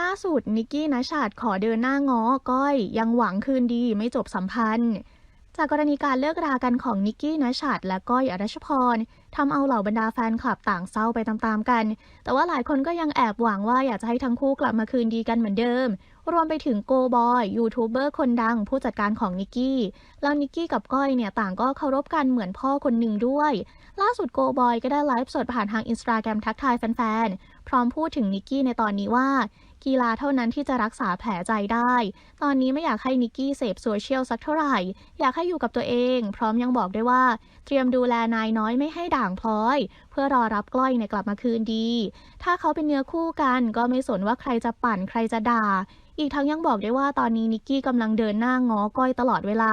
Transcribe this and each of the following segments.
ล่าสุดนิกกี้นัชชาดขอเดินหน้าง้อก้อยยังหวังคืนดีไม่จบสัมพันธ์ จากกรณีการเลิกรากันของนิกกี้นัชชาดและก้อยอรัชพรทำเอาเหล่าบรรดาแฟนคลับต่างเศร้าไปตามๆกัน แต่ว่าหลายคนก็ยังแอบหวังว่าอยากจะให้ทั้งคู่กลับมาคืนดีกันเหมือนเดิม รวมไปถึงโกบอยยูทูบเบอร์คนดังผู้จัดการของนิกกี้ แล้วนิกกี้กับก้อยเนี่ยต่างก็เคารพกันเหมือนพ่อคนหนึ่งด้วย ล่าสุดโกบอยก็ได้ไลฟ์สดผ่านทางอินสตาแกรมทักทายแฟนๆ พร้อมพูดถึงนิกกี้ในตอนนี้ว่า กีฬาเท่านั้นที่จะรักษาแผลใจได้ ตอนนี้ไม่อยากให้นิกกี้เสพโซเชียลสักเท่าไหร่ อยากให้อยู่กับตัวเอง พร้อมยังบอกด้วยว่า เตรียมดูแลนายน้อยไม่ให้ด่างพร้อย เพื่อรอรับกล้อยเนี่ยกลับมาคืนดี ถ้าเขาเป็นเนื้อคู่กันก็ไม่สนว่าใครจะปั่นใครจะด่าอีกทั้งยังบอกได้วยว่าตอนนี้นิกกี้กำลังเดินหน้าง้อก้อยตลอดเวลา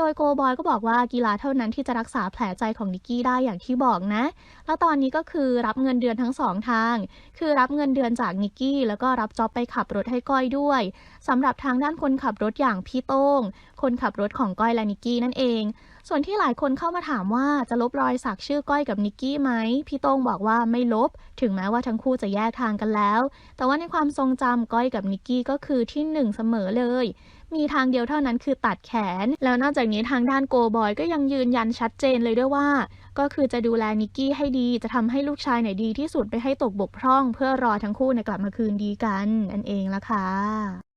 โดยโกบอยก็บอกว่ากีฬาเท่านั้นที่จะรักษาแผลใจของนิกกี้ได้อย่างที่บอกนะ แล้วตอนนี้ก็คือรับเงินเดือนทั้งสองทาง คือรับเงินเดือนจากนิกกี้ แล้วก็รับจ็อบไปขับรถให้ก้อยด้วยสำหรับทางด้านคนขับรถอย่างพี่โต้ง คนขับรถของก้อยและนิกกี้นั่นเอง ส่วนที่หลายคนเข้ามาถามว่าจะลบรอยสักชื่อก้อยกับนิกกี้ไหม พี่โต้งบอกว่าไม่ลบ ถึงแม้ว่าทั้งคู่จะแยกทางกันแล้ว แต่ว่าในความทรงจำก้อยกับนิกกี้ก็คือที่หนึ่งเสมอเลย มีทางเดียวเท่านั้นคือตัดแขน แล้วนอกจากนี้ทางด้านโกบอยก็ยังยืนยันชัดเจนเลยด้วยว่า ก็คือจะดูแลนิกกี้ให้ดีจะทำให้ลูกชายไหนดีที่สุดไปให้ตกบกพร่อง เพื่อรอทั้งคู่ในกลับมาคืนดีกันนั่นเองละค่ะ